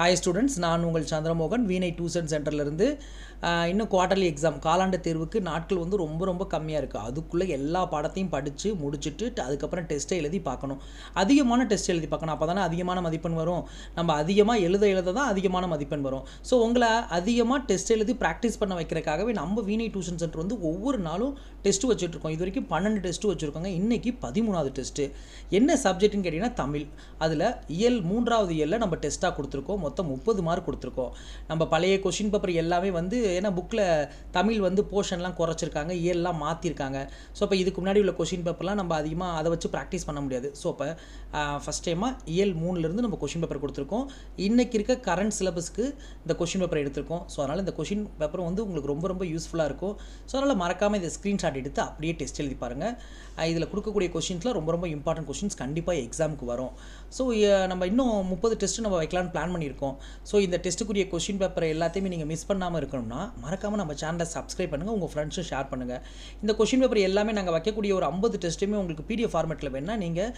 Hi students நான் உங்கள் சந்திரமோகன் வீணை டியூஷன் சென்டர்லேருந்து இன்னும் குவார்டர்லி எக்ஸாம் காலாண்டு தேர்வுக்கு நாட்கள் வந்து ரொம்ப ரொம்ப கம்மியாக இருக்குது அதுக்குள்ளே எல்லா பாடத்தையும் படித்து முடிச்சுட்டு அதுக்கப்புறம் டெஸ்ட்டை எழுதி பார்க்கணும். அதிகமான டெஸ்ட் எழுதி பார்க்கணும். அப்போ தானே அதிகமான மதிப்பெண் வரும். நம்ம அதிகமாக எழுத எழுத தான் அதிகமான மதிப்பெண் வரும். ஸோ உங்களை அதிகமாக டெஸ்ட் எழுதி ப்ராக்டிஸ் பண்ண வைக்கிறதுக்காகவே நம்ம வீணை டியூஷன் சென்டர் வந்து ஒவ்வொரு நாளும் டெஸ்ட் வச்சுட்ருக்கோம் இது வரைக்கும் பன்னெண்டு டெஸ்ட்டு வச்சுருக்கோங்க. இன்றைக்கி பதிமூணாவது டெஸ்ட்டு என்ன சப்ஜெக்ட்னு கேட்டிங்கன்னா தமிழ். அதில் இயல் மூன்றாவது இயலில் நம்ம டெஸ்ட்டாக கொடுத்துருக்கோம். மொத்தம் முப்பது மார்க் கொடுத்துருக்கோம். நம்ம பழைய கொஷின் பேப்பர் எல்லாமே வந்து ஏன்னா புக்கில் தமிழ் வந்து போர்ஷன்லாம் குறைச்சிருக்காங்க இயர்லாம் மாற்றிருக்காங்க ஸோ இப்போ இதுக்கு முன்னாடி உள்ள கொஷின் பேப்பர்லாம் நம்ம அதிகமாக அதை வச்சு ப்ராக்டிஸ் பண்ண முடியாது. ஸோ இப்போ ஃபஸ்ட் டைமாக இயல் மூணுலேருந்து நம்ம கொஷின் பேப்பர் கொடுத்துருக்கோம். இன்றைக்கி இருக்க கரண்ட் சிலபஸ்க்கு இந்த கொஷின் பேப்பர் எடுத்திருக்கோம். ஸோ அதனால் இந்த கொஷின் பேப்பர் வந்து உங்களுக்கு ரொம்ப ரொம்ப யூஸ்ஃபுல்லாக இருக்கும். ஸோ அதனால் மறக்காமல் இந்த ஸ்க்ரீன்ஷாட் எடுத்து அப்படியே டெஸ்ட் எழுதி பாருங்கள் இதில் கொடுக்கக்கூடிய கொஷின்ஸ்லாம் ரொம்ப ரொம்ப இம்பார்ட்டன்ட் கொஷின்ஸ் கண்டிப்பாக எக்ஸாமுக்கு வரும். ஸோ நம்ம இன்னும் முப்பது டெஸ்ட்டு நம்ம வைக்கலாம்னு பிளான் பண்ணியிருக்கோம். இருக்கும். ஸோ இந்த டெஸ்ட்டுக்குரிய கொஷின் பேப்பர் எல்லாத்தையுமே நீங்கள் மிஸ் பண்ணாமல் இருக்கணும்னா மறக்காமல் நம்ம சேனலை சப்ஸ்கிரைப் பண்ணுங்கள் உங்கள் ஃப்ரெண்ட்ஸும் ஷேர் பண்ணுங்கள் இந்த கொஷின் பேப்பர் எல்லாமே நாங்கள் வைக்கக்கூடிய ஒரு ஐம்பது டெஸ்ட்டுமே உங்களுக்கு பிடிஎஃப் ஃபார்மேட்டில் வேணால் நீங்கள்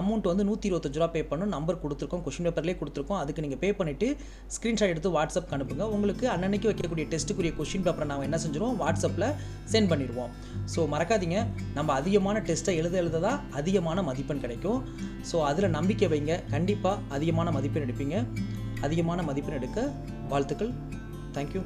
அமௌண்ட் வந்து நூற்றி இருபத்தஞ்சு ரூபா பே பண்ணணும் நம்பர் கொடுத்துருக்கோம் கொஷின் பேப்பர்லேயே கொடுத்துருக்கோம். அதுக்கு நீங்கள் பே பண்ணிவிட்டு ஸ்க்ரீன்ஷாட் எடுத்து வாட்ஸ்அப் அனுப்புங்க. உங்களுக்கு அன்னன்னைக்கு வைக்கக்கூடிய டெஸ்ட்டுக்குரிய கொஷின் பேப்பரை நாங்கள் என்ன செஞ்சிருவோம்? வாட்ஸ்அப்பில் சென்ட் பண்ணிடுவோம். ஸோ மறக்காதீங்க. நம்ம அதிகமான டெஸ்ட்டை எழுத எழுத தான் அதிகமான மதிப்பெண் கிடைக்கும். ஸோ அதில் நம்பிக்கை வைங்க. கண்டிப்பாக அதிகமான மதிப்பெண் எடுப்பீங்க. அதிகமான மதிப்பெண் எடுக்க வாழ்த்துக்கள். தேங்க்யூ